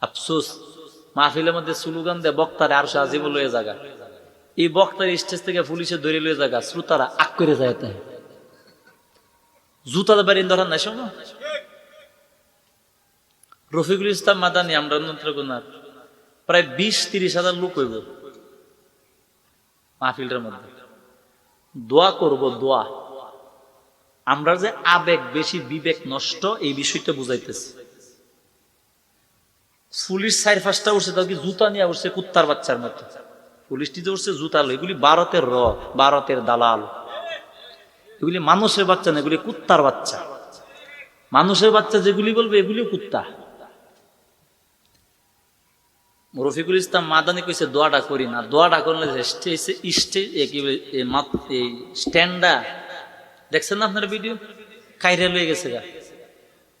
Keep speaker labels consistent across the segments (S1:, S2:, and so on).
S1: আফসোস, মাহফিলের মধ্যে স্লোগান দেয়, বক্তারে আর সাজিব লয়ে জায়গা এই বক্তার স্টেজ থেকে পুলিশে ধরে লয়ে জায়গা শ্রোতারা আক করে যায় তাই। জুতার বাড়ি ধরার নাই, শোনো। রফিকুল ইসলাম মাদানি, আমরা নেত্রকোনার প্রায় বিশ তিরিশ হাজার লোক হইব মাহফিলটার মধ্যে। দোয়া করব, দোয়া। আমরা যে আবেগ বেশি বিবেক নষ্ট, এই বিষয়টা বুঝাইতেছি। পুলিশ সাইড ফার্স্টটা উঠছে তাও কি জুতা নিয়ে উঠছে কুত্তার বাচ্চার মতো? পুলিশটি যে উঠছে জুতা লো এগুলি ভারতের র ভারতের দালাল। এগুলি মানুষের বাচ্চা না, এগুলি কুত্তার বাচ্চা। মানুষের বাচ্চা যেগুলি বলবে এগুলি কুত্তা। রফিকুল ইসলাম মাদানি কইছে, দোয়াটা করি না। দোয়াটা করলে স্ট্যান্ডা। দেখছেন না আপনার ভিডিও? কাইরে লয়ে গেছে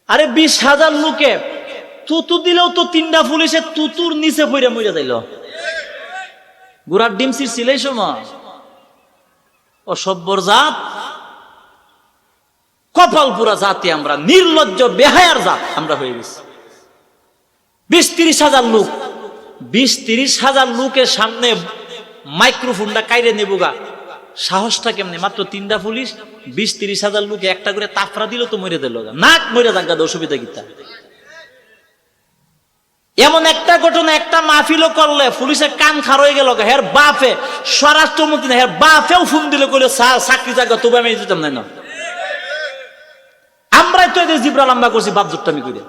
S1: আরে বিশ হাজার লোকে তুতু দিলেও তো তিনটা পুলিশে তুতুর নিচে পড়ে মরে যাইল। গুড়ার ডিম ছিল অসভ্যর জাত। কপাল পুরা জাতি আমরা, নির্লজ্জ, বেহায়ার জাত আমরা হয়ে গেছি। বিশ তিরিশ হাজার লোক। বিশ তিরিশ হাজার লোকের সামনে মাইক্রোফোনটা কাইরে নেব গা। সাহসটা কেমনে? মাত্র তিনটা পুলিশ বিশ তিরিশ হাজার লোকে একটা করে তাফরা দিল তো মরে দিল নাক মরে থাকা অসুবিধা কিতা এমন একটা ঘটনা, একটা মাহফিলও করলে পুলিশের কান খার হয়ে গেল হের বাপে স্বরাষ্ট্রমন্ত্রী না, হের বাপেও ফোন দিলে কইলে চাকরি জায়গা তবু আমি দিতাম না আমরাই তো এদের জিব্রা লম্বা করছি, বাপ জুট্টামি করে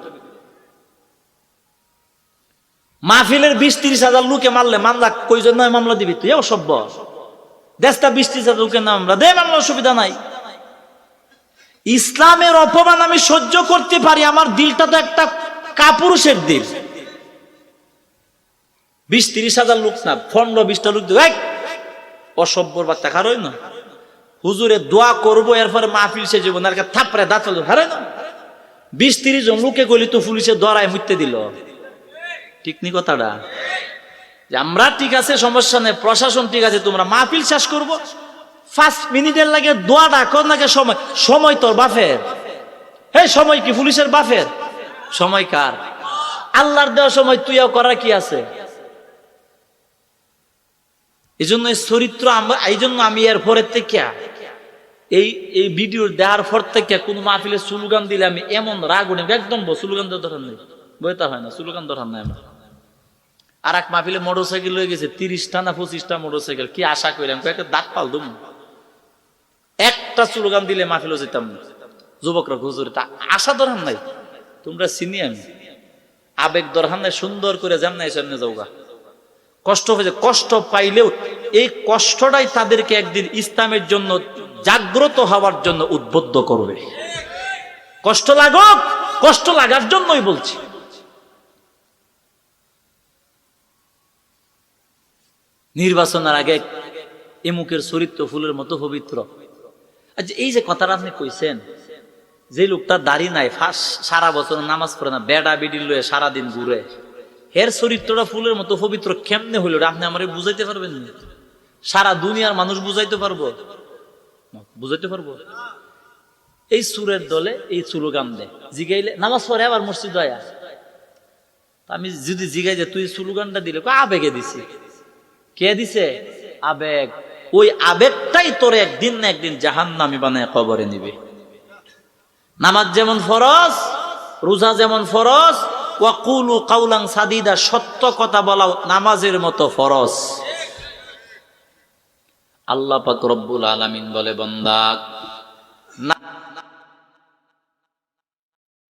S1: মাহফিলের বিশ তিরিশ হাজার লোকে মারলে, মামলা কইজন নয় মামলা দিবি তুই? অসভ্য দেশটা বিশ তিরিশ হাজার লোকের আমরা। দে মামলা অসুবিধা নাই। ইসলামের অপমান আমি সহ্য করতে পারি, আমার দিলটা তো একটা কাপুরুষের দিল। বিশ তিরিশ হাজার লোক না, পনেরো বিশটা লোক দেখ অসভ্যর বাচ্চা না। হুজুরে দোয়া করব, এরপরে মাহফিল সে জীবন আর থাপড়ে দাঁত হারে না। বিশ তিরিশ জন লোকে গলি তো পুলিশে দরায় মুইতে দিল। ঠিক নি কথাটা? যে আমরা ঠিক আছে, সমস্যা নেই, প্রশাসন ঠিক আছে, তোমরা মাহফিল শেষ করব। পাঁচ মিনিটের লাগে দোয়া ডাকর লাগে সময়? সময় তোর বাফের হে সময় কি পুলিশের বাফের সময় কার? আল্লাহর দেওয়া সময় তুইও করার কি আছে? এই জন্য চরিত্র আমরা এই জন্য আমি এর পরের থেকে, এই এই ভিডিও দেওয়ার পর থেকে কোন মাহফিলে স্লোগান দিলে আমি এমন রাগ উঠে একদম স্লোগান দরকার নেই। বইতা হয় না, স্লোগান দরকার নাই আমার। আর এক মাহফিলে মোটর সাইকেল হয়ে গেছে, তিরিশটা না পঁচিশটা মোটর সাইকেল কি আশা করিলাম একটা দাঁত পাল দুম। একটা স্লোগান দিলে মাহফিলে যেতাম, যুবকরা হুজুরে, তা আশা দরকার নাই, তোমরা চিনি আবেগ দরকার নাই, সুন্দর করে যেমন সামনে যাওগা। কষ্ট হয়েছে, কষ্ট পাইলেও এই কষ্টটাই তাদেরকে একদিন ইসলামের জন্য জাগ্রত হওয়ার জন্য উদ্বুদ্ধ করবে। কষ্ট লাগুক, কষ্ট লাগার জন্যই বলছি। নির্বাচনের আগে এমুকের চরিত্র ফুলের মতো পবিত্র। আচ্ছা এই যে কথাটা আপনি কইছেন, যে লোকটা দাড়ি নাই, ফার্স্ট সারা বছর নামাজ পড়ে না বেডা বিডি লয়ে সারাদিন ঘুরে। হের চরিত্রটা ফুলের মতো পবিত্র কেমনে হইল আপনি আমার বুঝাইতে পারবেন সারা দুনিয়ার মানুষ বুঝাইতে পারব? বুঝাইতে পারব? এই সুরের দলে এই সুলোগান দেয় জিগাইলে, নামাজ পড়ে আবার মসজিদ আয়া। আমি যদি জিগাই যে, তুই সুলোগানটা দিলে আবেগে দিছি। কে দিছে? আবেগ। ওই আবেগটাই তোর একদিন না একদিন জাহান নামি বানায় কবরে নিবে। নামাজ যেমন ফরজ, রোজা যেমন ফরজ ওয়াকুলু কাউলাং সাদিদা, সত্য কথা বলা নামাজের মতো ফরজ। আল্লাহ পাক রব্বুল আলামিন বলে, বন্দা